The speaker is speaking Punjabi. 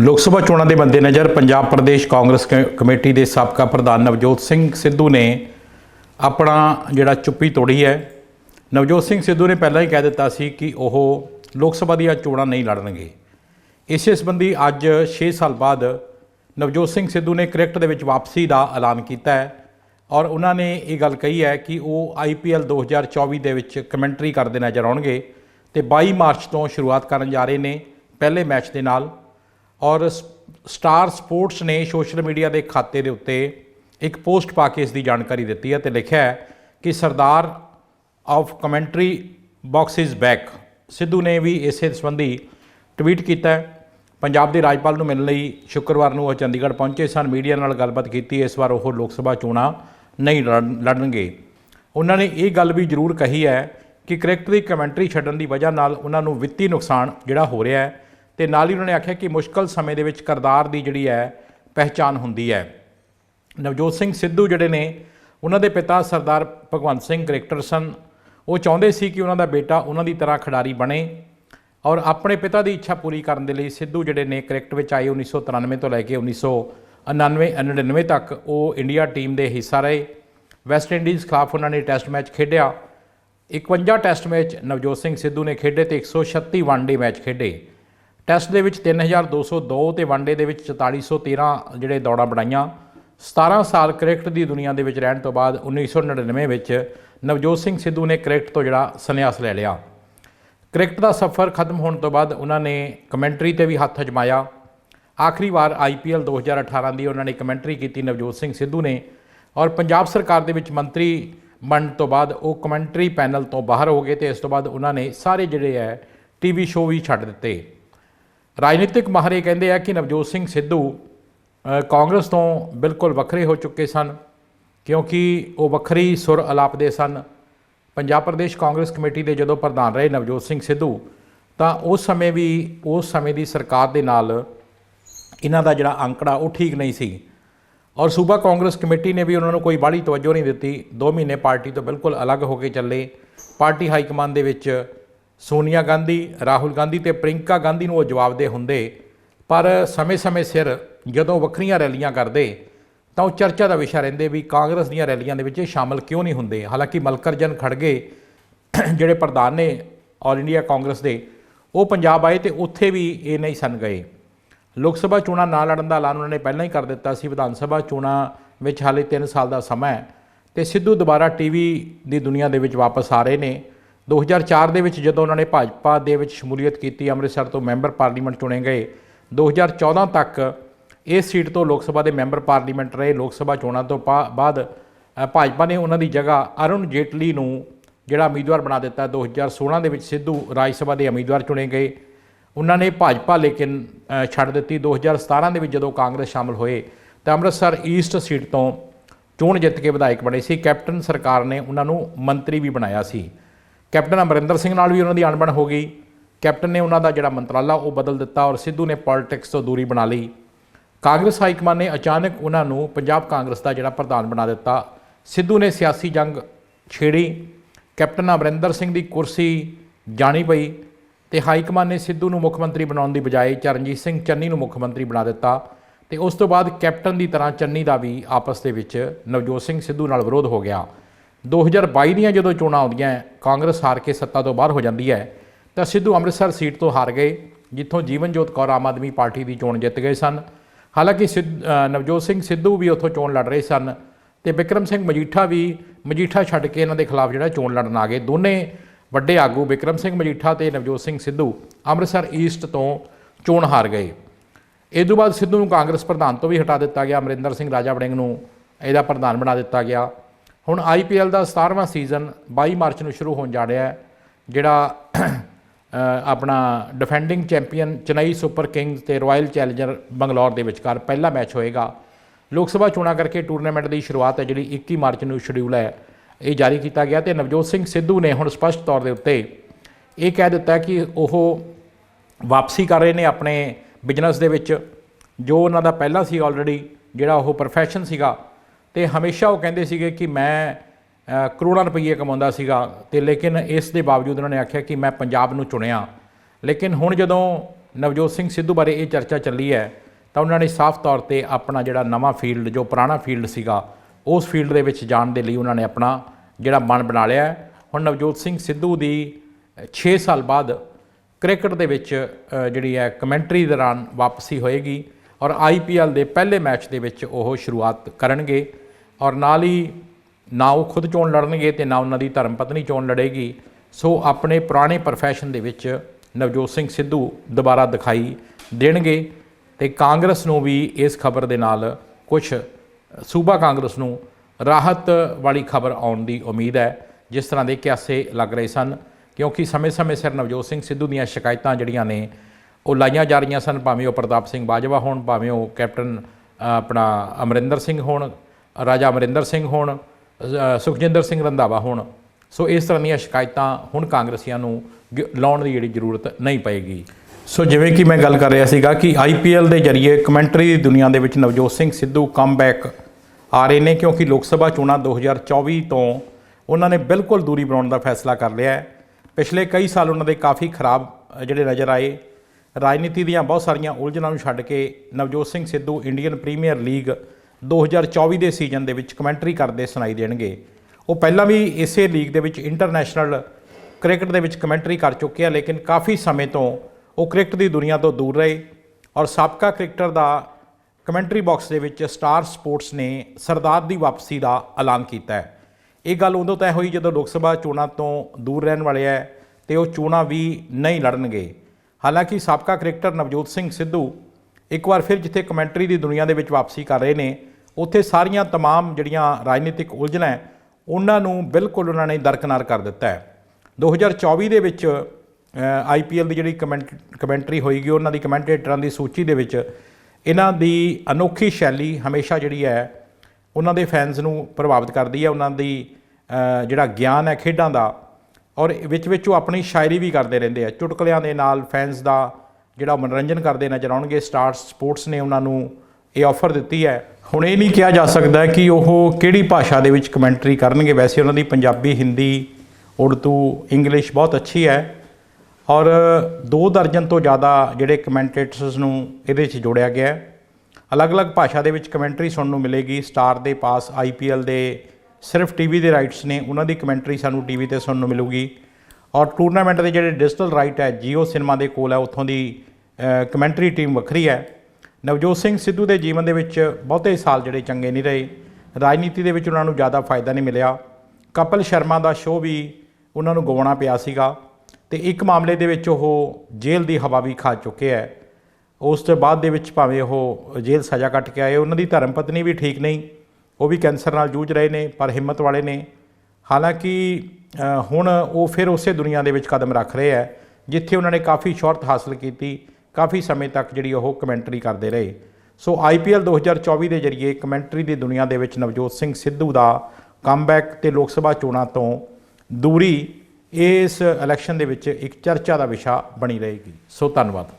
ਲੋਕ ਸਭਾ ਚੋਣਾਂ ਦੇ ਮੱਦੇਨਜ਼ਰ ਪੰਜਾਬ ਪ੍ਰਦੇਸ਼ ਕਾਂਗਰਸ ਕ- ਕਮੇਟੀ ਦੇ ਸਾਬਕਾ ਪ੍ਰਧਾਨ ਨਵਜੋਤ ਸਿੰਘ ਸਿੱਧੂ ਨੇ ਆਪਣਾ ਜਿਹੜਾ ਚੁੱਪੀ ਤੋੜੀ ਹੈ। ਨਵਜੋਤ ਸਿੰਘ ਸਿੱਧੂ ਨੇ ਪਹਿਲਾਂ ਹੀ ਕਹਿ ਦਿੱਤਾ ਸੀ ਕਿ ਉਹ ਲੋਕ ਸਭਾ ਦੀਆਂ ਚੋਣਾਂ ਨਹੀਂ ਲੜਨਗੇ। ਇਸੇ ਸੰਬੰਧੀ ਅੱਜ 6 ਸਾਲ ਬਾਅਦ ਨਵਜੋਤ ਸਿੰਘ ਸਿੱਧੂ ਨੇ ਕ੍ਰਿਕਟ ਦੇ ਵਿੱਚ ਵਾਪਸੀ ਦਾ ਐਲਾਨ ਕੀਤਾ ਹੈ ਔਰ ਉਹਨਾਂ ਨੇ ਇਹ ਗੱਲ ਕਹੀ ਹੈ ਕਿ ਉਹ ਆਈਪੀਐਲ 2024 ਦੇ ਵਿੱਚ ਕਮੈਂਟਰੀ ਕਰਦੇ ਨਜ਼ਰ ਆਉਣਗੇ ਤੇ 22 ਮਾਰਚ ਤੋਂ ਸ਼ੁਰੂਆਤ ਕਰਨ ਜਾ ਰਹੇ ਨੇ ਪਹਿਲੇ ਮੈਚ ਦੇ ਨਾਲ। ਔਰ ਸ- ਸਟਾਰ ਸਪੋਰਟਸ ਨੇ ਸੋਸ਼ਲ ਮੀਡੀਆ ਦੇ ਖਾਤੇ ਦੇ ਉੱਤੇ ਇੱਕ ਪੋਸਟ ਪਾ ਕੇ ਇਸ ਦੀ ਜਾਣਕਾਰੀ ਦਿੱਤੀ ਹੈ ਤੇ ਲਿਖਿਆ ਹੈ ਕਿ Sardar of commentary box is back Sidhu ਨੇ ਵੀ ਇਸੇ ਸੰਬੰਧੀ ਟਵੀਟ ਕੀਤਾ ਪੰਜਾਬ ਦੇ ਰਾਜਪਾਲ ਨੂੰ ਮਿਲਣ ਲਈ ਸ਼ੁੱਕਰਵਾਰ ਨੂੰ ਉਹ ਚੰਡੀਗੜ੍ਹ ਪਹੁੰਚੇ ਸਨ। ਮੀਡੀਆ ਨਾਲ ਗੱਲਬਾਤ ਕੀਤੀ। ਇਸ ਵਾਰ ਉਹ ਲੋਕ ਸਭਾ ਚੋਣਾਂ ਨਹੀਂ ਲੜ- ਲੜਨਗੇ। ਉਹਨਾਂ ਨੇ ਇਹ ਗੱਲ ਵੀ ਜ਼ਰੂਰ ਕਹੀ ਹੈ ਕਿ ਕ੍ਰਿਕਟ ਦੀ ਕਮੈਂਟਰੀ ਛੱਡਣ ਦੀ ਵਜ੍ਹਾ ਨਾਲ ਉਹਨਾਂ ਨੂੰ ਵਿੱਤੀ ਨੁਕਸਾਨ ਜਿਹੜਾ ਹੋ ਰਿਹਾ ਹੈ ਤੇ ਨਾਲ ਹੀ ਉਹਨਾਂ ਨੇ ਆਖਿਆ ਕਿ ਮੁਸ਼ਕਲ ਸਮੇਂ ਦੇ ਵਿੱਚ ਕਰਦਾਰ ਦੀ ਜਿਹੜੀ ਹੈ ਪਹਿਚਾਨ ਹੁੰਦੀ ਹੈ। ਨਵਜੋਤ ਸਿੰਘ ਸਿੱਧੂ ਜਿਹੜੇ ਨੇ, ਉਹਨਾਂ ਦੇ ਪਿਤਾ ਸਰਦਾਰ ਭਗਵੰਤ ਸਿੰਘ ਕ੍ਰਿਕਟਰ ਸਨ। ਉਹ ਚਾਹੁੰਦੇ ਸੀ ਕਿ ਉਹਨਾਂ ਦਾ ਬੇਟਾ ਉਹਨਾਂ ਦੀ ਤਰ੍ਹਾਂ ਖਿਡਾਰੀ ਬਣੇ ਔਰ ਆਪਣੇ ਪਿਤਾ ਦੀ ਇੱਛਾ ਪੂਰੀ ਕਰਨ ਦੇ ਲਈ ਸਿੱਧੂ ਜਿਹੜੇ ਨੇ ਕ੍ਰਿਕਟ ਵਿੱਚ ਆਏ 1993 ਤੋਂ ਲੈ ਕੇ 1999 99 ਤੱਕ ਉਹ ਇੰਡੀਆ ਟੀਮ ਦੇ ਹਿੱਸਾ ਰਹੇ। ਵੈਸਟ ਇੰਡੀਜ਼ ਖਿਲਾਫ ਉਹਨਾਂ ਨੇ ਟੈਸਟ ਮੈਚ ਖੇਡਿਆ। 51 ਟੈਸਟ ਮੈਚ ਨਵਜੋਤ ਸਿੰਘ ਸਿੱਧੂ ਨੇ ਖੇਡੇ ਤੇ 136 ਵਨਡੇ ਮੈਚ ਖੇਡੇ। ਟੈਸਟ ਦੇ ਵਿੱਚ 3202 ਤੇ ਵਨਡੇ ਦੇ ਵਿੱਚ 4413 ਜਿਹੜੇ ਦੌੜਾਂ ਬਣਾਈਆਂ। 17 ਸਾਲ ਕ੍ਰਿਕਟ ਦੀ ਦੁਨੀਆ ਦੇ ਵਿੱਚ ਰਹਿਣ ਤੋਂ ਬਾਅਦ 1999 ਵਿੱਚ ਨਵਜੋਤ ਸਿੰਘ ਸਿੱਧੂ ਨੇ ਕ੍ਰਿਕਟ ਤੋਂ ਜਿਹੜਾ ਸੰਨਿਆਸ ਲੈ ਲਿਆ। ਕ੍ਰਿਕਟ ਦਾ ਸਫ਼ਰ ਖਤਮ ਹੋਣ ਤੋਂ ਬਾਅਦ ਉਹਨਾਂ ਨੇ ਕਮੈਂਟਰੀ ਤੇ ਵੀ ਹੱਥ ਅਜਮਾਇਆ। ਆਖਰੀ ਵਾਰ ਆਈਪੀਐਲ 2018 ਦੀ ਉਹਨਾਂ ਨੇ ਕਮੈਂਟਰੀ ਕੀਤੀ ਨਵਜੋਤ ਸਿੰਘ ਸਿੱਧੂ ਨੇ ਔਰ ਪੰਜਾਬ ਸਰਕਾਰ ਦੇ ਵਿੱਚ ਮੰਤਰੀ ਬਣਨ ਤੋਂ ਬਾਅਦ ਉਹ ਕਮੈਂਟਰੀ ਪੈਨਲ ਤੋਂ ਬਾਹਰ ਹੋ ਗਏ ਤੇ ਇਸ ਤੋਂ ਬਾਅਦ ਉਹਨਾਂ ਨੇ ਸਾਰੇ ਜਿਹੜੇ ਹੈ ਟੀਵੀ ਸ਼ੋਅ ਵੀ ਛੱਡ ਦਿੱਤੇ। ਰਾਜਨੀਤਿਕ ਮਾਹਰੇ ਕਹਿੰਦੇ ਆ ਕਿ ਨਵਜੋਤ ਸਿੰਘ ਸਿੱਧੂ ਕਾਂਗਰਸ ਤੋਂ ਬਿਲਕੁਲ ਵੱਖਰੇ ਹੋ ਚੁੱਕੇ ਸਨ, ਕਿਉਂਕਿ ਉਹ ਵੱਖਰੀ ਸੁਰ ਅਲਾਪਦੇ ਸਨ। ਪੰਜਾਬ ਪ੍ਰਦੇਸ਼ ਕਾਂਗਰਸ ਕਮੇਟੀ ਦੇ ਜਦੋਂ ਪ੍ਰਧਾਨ ਰਹੇ ਨਵਜੋਤ ਸਿੰਘ ਸਿੱਧੂ, ਤਾਂ ਉਸ ਸਮੇਂ ਵੀ, ਉਸ ਸਮੇਂ ਦੀ ਸਰਕਾਰ ਦੇ ਨਾਲ ਇਹਨਾਂ ਦਾ ਜਿਹੜਾ ਅੰਕੜਾ ਉਹ ਠੀਕ ਨਹੀਂ ਸੀ। ਔਰ ਸੂਬਾ ਕਾਂਗਰਸ ਕਮੇਟੀ ਨੇ ਵੀ ਉਹਨਾਂ ਨੂੰ ਕੋਈ ਬਾਹਲੀ ਤਵੱਜੋ ਨਹੀਂ ਦਿੱਤੀ। 2 ਮਹੀਨੇ ਪਾਰਟੀ ਤੋਂ ਬਿਲਕੁਲ ਅਲੱਗ ਹੋ ਕੇ ਚੱਲੇ। ਪਾਰਟੀ ਹਾਈ ਕਮਾਂਡ ਦੇ ਵਿੱਚ ਸੋਨੀਆ ਗਾਂਧੀ, ਰਾਹੁਲ ਗਾਂਧੀ ਤੇ ਪ੍ਰਿੰਕਾ ਗਾਂਧੀ ਨੂੰ ਉਹ ਜਵਾਬਦੇ ਹੁੰਦੇ, ਪਰ ਸਮੇਂ-ਸਮੇਂ ਸਿਰ ਜਦੋਂ ਵੱਖਰੀਆਂ ਰੈਲੀਆਂ ਕਰਦੇ, ਤਾਂ ਉਹ ਚਰਚਾ ਦਾ ਵਿਸ਼ਾ ਰਹਿੰਦੇ ਵੀ ਕਾਂਗਰਸ ਦੀਆਂ ਰੈਲੀਆਂ ਦੇ ਵਿੱਚ ਇਹ ਸ਼ਾਮਲ ਕਿਉਂ ਨਹੀਂ ਹੁੰਦੇ? ਹਾਲਾਂਕਿ ਮਲਕਰਜਨ ਖੜਗੇ, ਜਿਹੜੇ ਪ੍ਰਧਾਨ ਨੇ ਆਲ ਇੰਡੀਆ ਕਾਂਗਰਸ ਦੇ, ਉਹ ਪੰਜਾਬ ਆਏ ਤੇ ਉੱਥੇ ਵੀ ਇਹ ਨਹੀਂ ਸਨ ਗਏ। ਲੋਕ ਸਭਾ ਚੋਣਾਂ ਨਾ ਲੜਨ ਦਾ ਐਲਾਨ ਉਹਨਾਂ ਨੇ ਪਹਿਲਾਂ ਹੀ ਕਰ ਦਿੱਤਾ ਸੀ। ਵਿਧਾਨ ਸਭਾ ਚੋਣਾਂ ਵਿੱਚ ਹਾਲੇ 3 ਸਾਲ ਦਾ ਸਮਾਂ ਹੈ ਤੇ ਸਿੱਧੂ ਦੁਬਾਰਾ ਟੀਵੀ ਦੀ ਦੁਨੀਆ ਦੇ ਵਿੱਚ ਵਾਪਸ ਆ ਰਹੇ ਨੇ। 2004 ਦੇ ਵਿੱਚ ਜਦੋਂ ਉਹਨਾਂ ਨੇ ਭਾਜਪਾ ਦੇ ਵਿੱਚ ਸ਼ਮੂਲੀਅਤ ਕੀਤੀ, ਅੰਮ੍ਰਿਤਸਰ ਤੋਂ ਮੈਂਬਰ ਪਾਰਲੀਮੈਂਟ ਚੁਣੇ ਗਏ 2014 ਤੱਕ ਇਸ ਸੀਟ ਤੋਂ ਲੋਕ ਸਭਾ ਦੇ ਮੈਂਬਰ ਪਾਰਲੀਮੈਂਟ ਰਹੇ। ਲੋਕ ਸਭਾ ਚੋਣਾਂ ਤੋਂ ਪਾ- ਬਾਅਦ ਭਾਜਪਾ ਨੇ ਉਹਨਾਂ ਦੀ ਜਗ੍ਹਾ ਅਰੁਣ ਜੇਟਲੀ ਨੂੰ ਜਿਹੜਾ ਉਮੀਦਵਾਰ ਬਣਾ ਦਿੱਤਾ 2016 ਦੇ ਵਿੱਚ ਸਿੱਧੂ ਰਾਜ ਸਭਾ ਦੇ ਉਮੀਦਵਾਰ ਚੁਣੇ ਗਏ। ਉਹਨਾਂ ਨੇ ਭਾਜਪਾ ਲੇਕਿਨ ਛੱਡ ਦਿੱਤੀ। 2017 ਦੇ ਵਿੱਚ ਜਦੋਂ ਕਾਂਗਰਸ ਸ਼ਾਮਲ ਹੋਏ, ਤਾਂ ਅੰਮ੍ਰਿਤਸਰ ਈਸਟ ਸੀਟ ਤੋਂ ਚੋਣ ਜਿੱਤ ਕੇ ਵਿਧਾਇਕ ਬਣੇ ਸੀ। ਕੈਪਟਨ ਸਰਕਾਰ ਨੇ ਉਹਨਾਂ ਨੂੰ ਮੰਤਰੀ ਵੀ ਬਣਾਇਆ ਸੀ। ਕੈਪਟਨ ਅਮਰਿੰਦਰ ਸਿੰਘ ਨਾਲ ਵੀ ਉਹਨਾਂ ਦੀ ਅਣਬਣ ਹੋ ਗਈ। ਕੈਪਟਨ ਨੇ ਉਹਨਾਂ ਦਾ ਜਿਹੜਾ ਮੰਤਰਾਲਾ ਉਹ ਬਦਲ ਦਿੱਤਾ ਔਰ ਸਿੱਧੂ ਨੇ ਪੋਲਿਟਿਕਸ ਤੋਂ ਦੂਰੀ ਬਣਾ ਲਈ। ਕਾਂਗਰਸ ਹਾਈਕਮਾਨ ਨੇ ਅਚਾਨਕ ਉਹਨਾਂ ਨੂੰ ਪੰਜਾਬ ਕਾਂਗਰਸ ਦਾ ਜਿਹੜਾ ਪ੍ਰਧਾਨ ਬਣਾ ਦਿੱਤਾ। ਸਿੱਧੂ ਨੇ ਸਿਆਸੀ ਜੰਗ ਛੇੜੀ। ਕੈਪਟਨ ਅਮਰਿੰਦਰ ਸਿੰਘ ਦੀ ਕੁਰਸੀ ਜਾਣੀ ਪਈ ਤੇ ਹਾਈਕਮਾਨ ਨੇ ਸਿੱਧੂ ਨੂੰ ਮੁੱਖ ਮੰਤਰੀ ਬਣਾਉਣ ਦੀ ਬਜਾਏ ਚਰਨਜੀਤ ਸਿੰਘ ਚੰਨੀ ਨੂੰ ਮੁੱਖ ਮੰਤਰੀ ਬਣਾ ਦਿੱਤਾ ਤੇ ਉਸ ਤੋਂ ਬਾਅਦ ਕੈਪਟਨ ਦੀ ਤਰ੍ਹਾਂ ਚੰਨੀ ਦਾ ਵੀ ਆਪਸ ਦੇ ਵਿੱਚ ਨਵਜੋਤ ਸਿੰਘ ਸਿੱਧੂ ਨਾਲ ਵਿਰੋਧ ਹੋ ਗਿਆ। 2022 ਦੀਆਂ ਜਦੋਂ ਚੋਣਾਂ ਆਉਂਦੀਆਂ ਕਾਂਗਰਸ ਹਾਰ ਕੇ ਸੱਤਾ ਤੋਂ ਬਾਹਰ ਹੋ ਜਾਂਦੀ ਹੈ, ਤਾਂ ਸਿੱਧੂ ਅੰਮ੍ਰਿਤਸਰ ਸੀਟ ਤੋਂ ਹਾਰ ਗਏ, ਜਿੱਥੋਂ ਜੀਵਨਜੋਤ ਕੌਰ ਆਮ ਆਦਮੀ ਪਾਰਟੀ ਦੀ ਚੋਣ ਜਿੱਤ ਗਏ ਸਨ। ਹਾਲਾਂਕਿ ਸਿੱਧ- ਨਵਜੋਤ ਸਿੰਘ ਸਿੱਧੂ ਵੀ ਉੱਥੋਂ ਚੋਣ ਲੜ ਰਹੇ ਸਨ ਤੇ ਵਿਕਰਮ ਸਿੰਘ ਮਜੀਠਾ ਵੀ ਮਜੀਠਾ ਛੱਡ ਕੇ ਇਹਨਾਂ ਦੇ ਖਿਲਾਫ ਜਿਹੜਾ ਚੋਣ ਲੜਨ ਆ ਗਏ। ਦੋਨੇ ਵੱਡੇ ਆਗੂ ਵਿਕਰਮ ਸਿੰਘ ਮਜੀਠਾ ਤੇ ਨਵਜੋਤ ਸਿੰਘ ਸਿੱਧੂ ਅੰਮ੍ਰਿਤਸਰ ਈਸਟ ਤੋਂ ਚੋਣ ਹਾਰ ਗਏ। ਇਹ ਤੋਂ ਬਾਅਦ ਸਿੱਧੂ ਨੂੰ ਕਾਂਗਰਸ ਪ੍ਰਧਾਨ ਤੋਂ ਵੀ ਹਟਾ ਦਿੱਤਾ ਗਿਆ, ਅਮਰਿੰਦਰ ਸਿੰਘ ਰਾਜਾ ਵੜਿੰਗ ਨੂੰ ਇਹਦਾ ਪ੍ਰਧਾਨ ਬਣਾ ਦਿੱਤਾ ਗਿਆ। ਹੁਣ ਆਈਪੀਐਲ ਦਾ 17ਵਾਂ ਸੀਜ਼ਨ 22 ਮਾਰਚ ਨੂੰ ਸ਼ੁਰੂ ਹੋਣ ਜਾ ਰਿਹਾ ਹੈ, ਜਿਹੜਾ ਆਪਣਾ defending champion Chennai super kings ਤੇ ਰਾਇਲ ਚੈਲੰਜਰ ਬੰਗਲੌਰ ਦੇ ਵਿਚਕਾਰ ਪਹਿਲਾ ਮੈਚ ਹੋਏਗਾ। ਲੋਕ ਸਭਾ ਚੋਣਾਂ ਕਰਕੇ ਟੂਰਨਾਮੈਂਟ ਦੀ ਸ਼ੁਰੂਆਤ ਹੈ, ਜਿਹੜੀ 21 ਮਾਰਚ ਨੂੰ ਸ਼ਡਿਊਲ ਹੈ, ਇਹ ਜਾਰੀ ਕੀਤਾ ਗਿਆ ਤੇ ਨਵਜੋਤ ਸਿੰਘ ਸਿੱਧੂ ਨੇ ਹੁਣ ਸਪਸ਼ਟ ਤੌਰ ਦੇ ਉੱਤੇ ਇਹ ਕਹਿ ਦਿੱਤਾ ਕਿ ਉਹ ਵਾਪਸੀ ਕਰ ਰਹੇ ਨੇ ਆਪਣੇ ਬਿਜ਼ਨਸ ਦੇ ਵਿੱਚ, ਜੋ ਉਹਨਾਂ ਦਾ ਪਹਿਲਾਂ ਸੀ ਆਲਰੇਡੀ ਜਿਹੜਾ ਉਹ profession ਸੀਗਾ ਤੇ ਹਮੇਸ਼ਾ ਉਹ ਕਹਿੰਦੇ ਸੀਗੇ ਕਿ ਮੈਂ ਕਰੋੜਾਂ ਰੁਪਏ ਕਮਾਉਂਦਾ ਸੀਗਾ ਤੇ ਲੇਕਿਨ ਇਸ ਦੇ ਬਾਵਜੂਦ ਉਹਨਾਂ ਨੇ ਆਖਿਆ ਕਿ ਮੈਂ ਪੰਜਾਬ ਨੂੰ ਚੁਣਿਆ। ਲੇਕਿਨ ਹੁਣ ਜਦੋਂ ਨਵਜੋਤ ਸਿੰਘ ਸਿੱਧੂ ਬਾਰੇ ਇਹ ਚਰਚਾ ਚੱਲੀ ਹੈ, ਤਾਂ ਉਹਨਾਂ ਨੇ ਸਾਫ਼ ਤੌਰ ਤੇ ਆਪਣਾ ਜਿਹੜਾ ਨਵਾਂ ਫੀਲਡ, ਜੋ ਪੁਰਾਣਾ ਫੀਲਡ ਸੀਗਾ, ਉਸ ਫੀਲਡ ਦੇ ਵਿੱਚ ਜਾਣ ਦੇ ਲਈ ਉਹਨਾਂ ਨੇ ਆਪਣਾ ਜਿਹੜਾ ਮਨ ਬਣਾ ਲਿਆ ਹੁਣ ਨਵਜੋਤ ਸਿੰਘ ਸਿੱਧੂ ਦੀ 6 ਸਾਲ ਬਾਅਦ ਕ੍ਰਿਕਟ ਦੇ ਵਿੱਚ ਜਿਹੜੀ ਹੈ ਕਮੈਂਟਰੀ ਦੌਰਾਨ ਵਾਪਸੀ ਹੋਏਗੀ ਔਰ ਆਈਪੀਐਲ ਦੇ ਪਹਿਲੇ ਮੈਚ ਦੇ ਵਿੱਚ ਉਹ ਸ਼ੁਰੂਆਤ ਕਰਨਗੇ। ਔਰ ਨਾਲ ਹੀ ਨਾ ਉਹ ਖੁਦ ਚੋਣ ਲੜਨਗੇ ਤੇ ਨਾ ਉਹਨਾਂ ਦੀ ਧਰਮ ਪਤਨੀ ਚੋਣ ਲੜੇਗੀ। ਸੋ ਆਪਣੇ ਪੁਰਾਣੇ profession ਦੇ ਵਿੱਚ ਨਵਜੋਤ ਸਿੰਘ ਸਿੱਧੂ ਦੁਬਾਰਾ ਦਿਖਾਈ ਦੇਣਗੇ ਤੇ ਕਾਂਗਰਸ ਨੂੰ ਵੀ ਇਸ ਖਬਰ ਦੇ ਨਾਲ ਕੁਝ ਸੂਬਾ ਕਾਂਗਰਸ ਨੂੰ ਰਾਹਤ ਵਾਲੀ ਖਬਰ ਆਉਣ ਦੀ ਉਮੀਦ ਹੈ, ਜਿਸ ਤਰ੍ਹਾਂ ਦੇ ਕਿਆਸੇ ਲੱਗ ਰਹੇ ਸਨ। ਕਿਉਂਕਿ ਸਮੇਂ-ਸਮੇਂ ਸਿਰ ਨਵਜੋਤ ਸਿੰਘ ਸਿੱਧੂ ਦੀਆਂ ਸ਼ਿਕਾਇਤਾਂ ਜਿਹੜੀਆਂ ਨੇ, ਉਹ ਲਾਈਆਂ ਜਾ ਰਹੀਆਂ ਸਨ, ਭਾਵੇਂ ਉਹ ਪ੍ਰਤਾਪ ਸਿੰਘ ਬਾਜਵਾ ਹੋਣ, ਭਾਵੇਂ ਉਹ ਕੈਪਟਨ ਆਪਣਾ ਅਮਰਿੰਦਰ ਸਿੰਘ ਹੋਣ ਰਾਜਾ ਅਮਰਿੰਦਰ ਸਿੰਘ ਹੋਣ ਸੁਖਜਿੰਦਰ ਸਿੰਘ ਰੰਧਾਵਾ ਹੋਣ। ਸੋ ਇਸ ਤਰ੍ਹਾਂ ਦੀਆਂ ਸ਼ਿਕਾਇਤਾਂ ਹੁਣ ਕਾਂਗਰਸੀਆਂ ਨੂੰ ਗ- ਲਾਉਣ ਦੀ ਜਿਹੜੀ ਜ਼ਰੂਰਤ ਨਹੀਂ ਪਏਗੀ। ਸੋ ਜਿਵੇਂ ਕਿ ਮੈਂ ਗੱਲ ਕਰ ਰਿਹਾ ਸੀਗਾ ਕਿ ਆਈਪੀਐਲ ਦੇ ਜ਼ਰੀਏ ਕਮੈਂਟਰੀ ਦੀ ਦੁਨੀਆ ਦੇ ਵਿੱਚ ਨਵਜੋਤ ਸਿੰਘ ਸਿੱਧੂ ਕਮਬੈਕ ਆ ਰਹੇ ਨੇ ਕਿਉਂਕਿ ਲੋਕ ਸਭਾ ਚੋਣਾਂ 2024 ਤੋਂ ਉਹਨਾਂ ਨੇ ਬਿਲਕੁਲ ਦੂਰੀ ਬਣਾਉਣ ਦਾ ਫੈਸਲਾ ਕਰ ਲਿਆ ਹੈ। ਪਿਛਲੇ ਕਈ ਸਾਲ ਉਹਨਾਂ ਦੇ ਕਾਫੀ ਖਰਾਬ ਜਿਹੜੇ ਨਜ਼ਰ ਆਏ। ਰਾਜਨੀਤੀ ਦੀਆਂ ਬਹੁਤ ਸਾਰੀਆਂ ਉਲਝਣਾਂ ਨੂੰ ਛੱਡ ਕੇ Navjot Singh Sidhu, Indian premier league 2024 ਦੇ ਸੀਜ਼ਨ ਦੇ ਵਿੱਚ ਕਮੈਂਟਰੀ ਕਰਦੇ ਸੁਣਾਈ ਦੇਣਗੇ। ਉਹ ਪਹਿਲਾਂ ਵੀ ਇਸੇ ਲੀਗ ਦੇ ਵਿੱਚ ਇੰਟਰਨੈਸ਼ਨਲ ਕ੍ਰਿਕਟ ਦੇ ਵਿੱਚ ਕਮੈਂਟਰੀ ਕਰ ਚੁੱਕੇ ਆ, ਲੇਕਿਨ ਕਾਫੀ ਸਮੇਂ ਤੋਂ ਉਹ ਕ੍ਰਿਕਟ ਦੀ ਦੁਨੀਆ ਤੋਂ ਦੂਰ ਰਹੇ ਔਰ ਸਾਬਕਾ ਕ੍ਰਿਕਟਰ ਦਾ ਕਮੈਂਟਰੀ ਬਾਕਸ ਦੇ ਵਿੱਚ ਸਟਾਰ ਸਪੋਰਟਸ ਨੇ ਸਰਦਾਰ ਦੀ ਵਾਪਸੀ ਦਾ ਐਲਾਨ ਕੀਤਾ ਹੈ। ਇਹ ਗੱਲ ਉਦੋਂ ਤੈਅ ਹੋਈ ਜਦੋਂ ਲੋਕ ਸਭਾ ਚੋਣਾਂ ਤੋਂ ਦੂਰ ਰਹਿਣ ਵਾਲੇ ਹੈ ਤੇ ਉਹ ਚੋਣਾਂ ਵੀ ਨਹੀਂ ਲੜਨਗੇ। ਹਾਲਾਂਕਿ ਸਾਬਕਾ ਕ੍ਰਿਕਟਰ ਨਵਜੋਤ ਸਿੰਘ ਸਿੱਧੂ ਇੱਕ ਵਾਰ ਫਿਰ ਜਿੱਥੇ ਕਮੈਂਟਰੀ ਦੀ ਦੁਨੀਆ ਦੇ ਵਿੱਚ ਵਾਪਸੀ ਕਰ ਰਹੇ ਨੇ ਉੱਥੇ ਸਾਰੀਆਂ तमाम ਜਿਹੜੀਆਂ ਰਾਜਨੀਤਿਕ ਉਲਝਣਾਂ ਹੈ, ਉਹਨਾਂ ਨੂੰ ਬਿਲਕੁਲ ਉਹਨਾਂ ਨੇ ਦਰਕਨਾਰ ਕਰ ਦਿੱਤਾ ਹੈ 2024 ਦੇ ਵਿੱਚ ਆਈਪੀਐਲ ਦੀ ਜਿਹੜੀ ਕਮੈਂਟ ਕਮੈਂਟਰੀ ਹੋਏਗੀ ਉਹਨਾਂ ਦੀ ਕਮੈਂਟੇਟਰਾਂ ਦੀ ਸੂਚੀ ਦੇ ਵਿੱਚ ਇਹਨਾਂ ਦੀ ਅਨੋਖੀ ਸ਼ੈਲੀ ਹਮੇਸ਼ਾ ਜਿਹੜੀ ਹੈ ਉਹਨਾਂ ਦੇ ਫੈਨਸ ਨੂੰ ਪ੍ਰਭਾਵਿਤ ਕਰਦੀ ਹੈ ਉਹਨਾਂ ਦੀ ਅ, ਜਿਹੜਾ ਗਿਆਨ ਹੈ ਖੇਡਾਂ ਦਾ ਔਰ ਵਿੱਚ ਵਿੱਚ ਉਹ ਆਪਣੀ ਸ਼ਾਇਰੀ ਵੀ ਕਰਦੇ ਰਹਿੰਦੇ ਆ ਚੁਟਕਲਿਆਂ ਦੇ ਨਾਲ ਫੈਨਸ ਦਾ ਜਿਹੜਾ ਮਨੋਰੰਜਨ ਕਰਦੇ ਨਜ਼ਰ ਆਉਣਗੇ ਸਟਾਰ ਸਪੋਰਟਸ ਨੇ ਉਹਨਾਂ ਨੂੰ ਇਹ ਆਫਰ ਦਿੱਤੀ ਹੈ। ਹੁਣ ਇਹ ਨਹੀਂ ਕਿਹਾ ਜਾ ਸਕਦਾ ਕਿ ਉਹ ਕਿਹੜੀ ਭਾਸ਼ਾ ਦੇ ਵਿੱਚ ਕਮੈਂਟਰੀ ਕਰਨਗੇ। ਵੈਸੇ ਉਹਨਾਂ ਦੀ ਪੰਜਾਬੀ, ਹਿੰਦੀ, ਉਰਦੂ ਇੰਗਲਿਸ਼ ਬਹੁਤ ਅੱਛੀ ਹੈ। ਔਰ ਦੋ ਦਰਜਨ ਤੋਂ ਜ਼ਿਆਦਾ ਜਿਹੜੇ ਕਮੈਂਟੇਟਰਸ ਨੂੰ ਇਹਦੇ 'ਚ ਜੋੜਿਆ ਗਿਆ ਹੈ। ਅਲੱਗ-ਅਲੱਗ ਭਾਸ਼ਾ ਦੇ ਵਿੱਚ ਕਮੈਂਟਰੀ ਸੁਣਨ ਨੂੰ ਮਿਲੇਗੀ। ਸਟਾਰ ਦੇ ਪਾਸ ਆਈਪੀਐਲ ਦੇ ਸਿਰਫ ਟੀਵੀ ਦੇ ਰਾਈਟਸ ਨੇ, ਉਹਨਾਂ ਦੀ ਕਮੈਂਟਰੀ ਸਾਨੂੰ ਟੀਵੀ ਤੇ ਸੁਣਨ ਨੂੰ ਮਿਲੂਗੀ। ਔਰ ਟੂਰਨਾਮੈਂਟ ਦੇ ਜਿਹੜੇ ਡਿਜੀਟਲ ਰਾਈਟ ਹੈ ਜੀਓ ਸਿਨੇਮਾ ਦੇ ਕੋਲ ਹੈ, ਉੱਥੋਂ ਦੀ ਕਮੈਂਟਰੀ ਟੀਮ ਵੱਖਰੀ ਹੈ। ਨਵਜੋਤ ਸਿੰਘ ਸਿੱਧੂ ਦੇ ਜੀਵਨ ਦੇ ਵਿੱਚ ਬਹੁਤੇ ਸਾਲ ਜਿਹੜੇ ਚੰਗੇ ਨਹੀਂ ਰਹੇ। ਰਾਜਨੀਤੀ ਦੇ ਵਿੱਚ ਉਹਨਾਂ ਨੂੰ ਜ਼ਿਆਦਾ ਫਾਇਦਾ ਨਹੀਂ ਮਿਲਿਆ। ਕਪਲ ਸ਼ਰਮਾ ਦਾ ਸ਼ੋਅ ਵੀ ਉਹਨਾਂ ਨੂੰ ਗਵਾਉਣਾ ਪਿਆ ਸੀਗਾ ਤੇ ਇੱਕ ਮਾਮਲੇ ਦੇ ਵਿੱਚ ਉਹ ਜੇਲ੍ਹ ਦੀ ਹਵਾ ਵੀ ਖਾ ਚੁੱਕੇ ਹੈ। ਉਸ ਤੋਂ ਬਾਅਦ ਦੇ ਵਿੱਚ ਭਾਵੇਂ ਉਹ ਜੇਲ੍ਹ ਸਜ਼ਾ ਕੱਟ ਕੇ ਆਏ, ਉਹਨਾਂ ਦੀ ਧਰਮ ਪਤਨੀ ਵੀ ਠੀਕ ਨਹੀਂ। ਉਹ ਵੀ ਕੈਂਸਰ ਨਾਲ ਜੂਝ ਰਹੇ ਨੇ, ਪਰ ਹਿੰਮਤ ਵਾਲੇ ਨੇ। ਹਾਲਾਂਕਿ ਹੁਣ ਉਹ ਫਿਰ ਉਸੇ ਦੁਨੀਆ ਦੇ ਵਿੱਚ ਕਦਮ ਰੱਖ ਰਹੇ ਹੈ, ਜਿੱਥੇ ਉਹਨਾਂ ਨੇ ਕਾਫੀ ਸ਼ੋਹਰਤ ਹਾਸਲ ਕੀਤੀ। ਕਾਫੀ ਸਮੇਂ ਤੱਕ ਜਿਹੜੀ ਉਹ ਕਮੈਂਟਰੀ ਕਰਦੇ ਰਹੇ। ਸੋ ਆਈਪੀਐਲ 2024 ਦੇ ਜ਼ਰੀਏ ਕਮੈਂਟਰੀ ਦੀ ਦੁਨੀਆ ਦੇ ਵਿੱਚ ਨਵਜੋਤ ਸਿੰਘ ਸਿੱਧੂ ਦਾ ਕਮਬੈਕ ਤੇ ਲੋਕ ਸਭਾ ਚੋਣਾਂ ਤੋਂ ਦੂਰੀ ਇਸ ਇਲੈਕਸ਼ਨ ਦੇ ਵਿੱਚ ਇੱਕ ਚਰਚਾ ਦਾ ਵਿਸ਼ਾ ਬਣੀ ਰਹੇਗੀ। ਸੋ ਧੰਨਵਾਦ।